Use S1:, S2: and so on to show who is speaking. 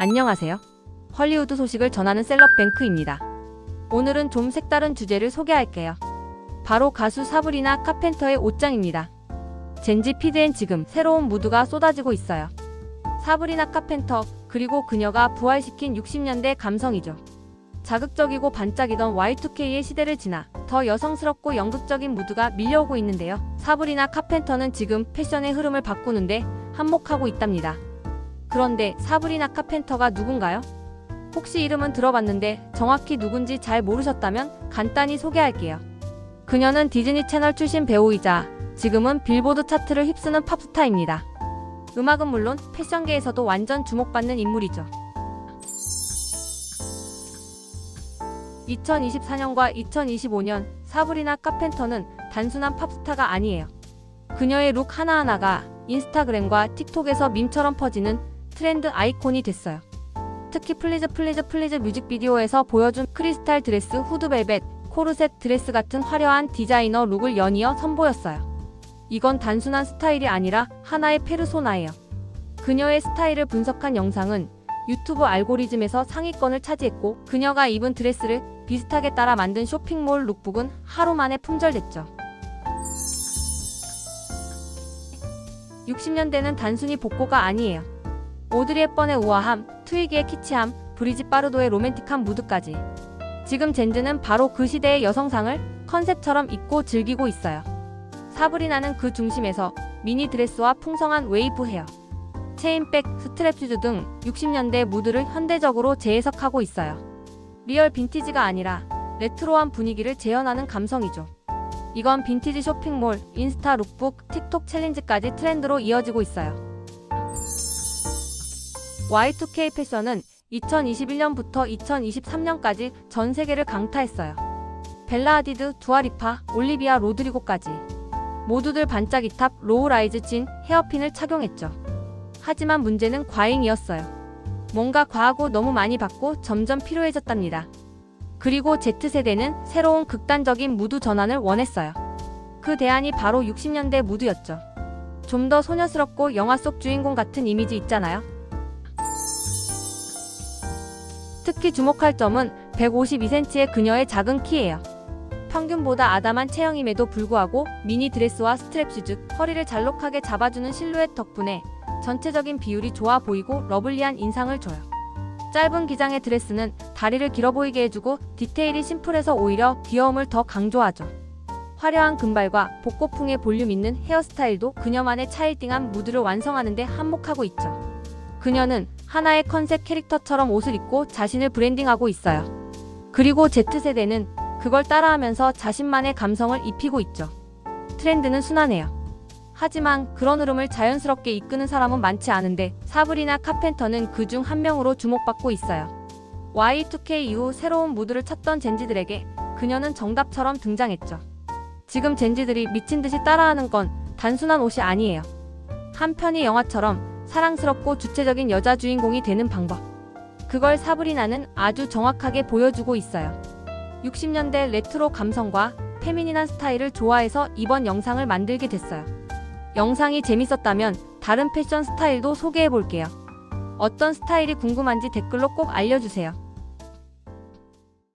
S1: 안녕하세요. 헐리우드 소식을 전하는 셀럽뱅크입니다. 오늘은 좀 색다른 주제를 소개할게요. 바로 가수 사브리나 카펜터의 옷장입니다. 젠지 피드엔 지금 새로운 무드가 쏟아지고 있어요. 사브리나 카펜터, 그리고 그녀가 부활시킨 60년대 감성이죠. 자극적이고 반짝이던 Y2K의 시대를 지나 더 여성스럽고 연극적인 무드가 밀려오고 있는데요. 사브리나 카펜터는 지금 패션의 흐름을 바꾸는데 한몫하고 있답니다. 그런데 사브리나 카펜터가 누군가요? 혹시 이름은 들어봤는데 정확히 누군지 잘 모르셨다면 간단히 소개할게요. 그녀는 디즈니 채널 출신 배우이자 지금은 빌보드 차트를 휩쓰는 팝스타입니다. 음악은 물론 패션계에서도 완전 주목받는 인물이죠. 2024년과 2025년 사브리나 카펜터는 단순한 팝스타가 아니에요. 그녀의 룩 하나하나가 인스타그램과 틱톡에서 밈처럼 퍼지는 트렌드 아이콘이 됐어요. 특히 플리즈 플리즈 플리즈 뮤직비디오에서 보여준 크리스탈 드레스, 후드벨벳, 코르셋 드레스 같은 화려한 디자이너 룩을 연이어 선보였어요. 이건 단순한 스타일이 아니라 하나의 페르소나예요. 그녀의 스타일을 분석한 영상은 유튜브 알고리즘에서 상위권을 차지했고 그녀가 입은 드레스를 비슷하게 따라 만든 쇼핑몰 룩북은 하루 만에 품절됐죠. 60년대는 단순히 복고가 아니에요. 오드리 헵번의 우아함, 트위기의 키치함, 브리짓 바르도의 로맨틱한 무드까지. 지금 젠즈는 바로 그 시대의 여성상을 컨셉처럼 입고 즐기고 있어요. 사브리나는 그 중심에서 미니 드레스와 풍성한 웨이브 헤어, 체인백, 스트랩 슈즈 등 60년대 무드를 현대적으로 재해석하고 있어요. 리얼 빈티지가 아니라 레트로한 분위기를 재현하는 감성이죠. 이건 빈티지 쇼핑몰, 인스타 룩북, 틱톡 챌린지까지 트렌드로 이어지고 있어요. Y2K 패션은 2021년부터 2023년까지 전 세계를 강타했어요. 벨라 하디드, 두아리파, 올리비아 로드리고까지 모두들 반짝이 탑, 로우 라이즈 진 헤어핀을 착용했죠. 하지만 문제는 과잉이었어요. 뭔가 과하고 너무 많이 받고 점점 필요해졌답니다. 그리고 Z세대는 새로운 극단적인 무드 전환을 원했어요. 그 대안이 바로 60년대 무드였죠. 좀 더 소녀스럽고 영화 속 주인공 같은 이미지 있잖아요. 특히 주목할 점은 152cm의 그녀의 작은 키예요. 평균보다 아담한 체형임에도 불구하고 미니 드레스와 스트랩 슈즈, 허리를 잘록하게 잡아주는 실루엣 덕분에 전체적인 비율이 좋아 보이고 러블리한 인상을 줘요. 짧은 기장의 드레스는 다리를 길어 보이게 해주고 디테일이 심플해서 오히려 귀여움을 더 강조하죠. 화려한 금발과 복고풍의 볼륨 있는 헤어스타일도 그녀만의 차일딩한 무드를 완성하는데 한몫하고 있죠. 그녀는 하나의 컨셉 캐릭터처럼 옷을 입고 자신을 브랜딩하고 있어요. 그리고 Z세대는 그걸 따라하면서 자신만의 감성을 입히고 있죠. 트렌드는 순환해요. 하지만 그런 흐름을 자연스럽게 이끄는 사람은 많지 않은데 사브리나 카펜터는 그 중 한 명으로 주목받고 있어요. Y2K 이후 새로운 무드를 찾던 젠지들에게 그녀는 정답처럼 등장했죠. 지금 젠지들이 미친 듯이 따라하는 건 단순한 옷이 아니에요. 한 편의 영화처럼 사랑스럽고 주체적인 여자 주인공이 되는 방법. 그걸 사브리나는 아주 정확하게 보여주고 있어요. 60년대 레트로 감성과 페미닌한 스타일을 좋아해서 이번 영상을 만들게 됐어요. 영상이 재밌었다면 다른 패션 스타일도 소개해 볼게요. 어떤 스타일이 궁금한지 댓글로 꼭 알려주세요.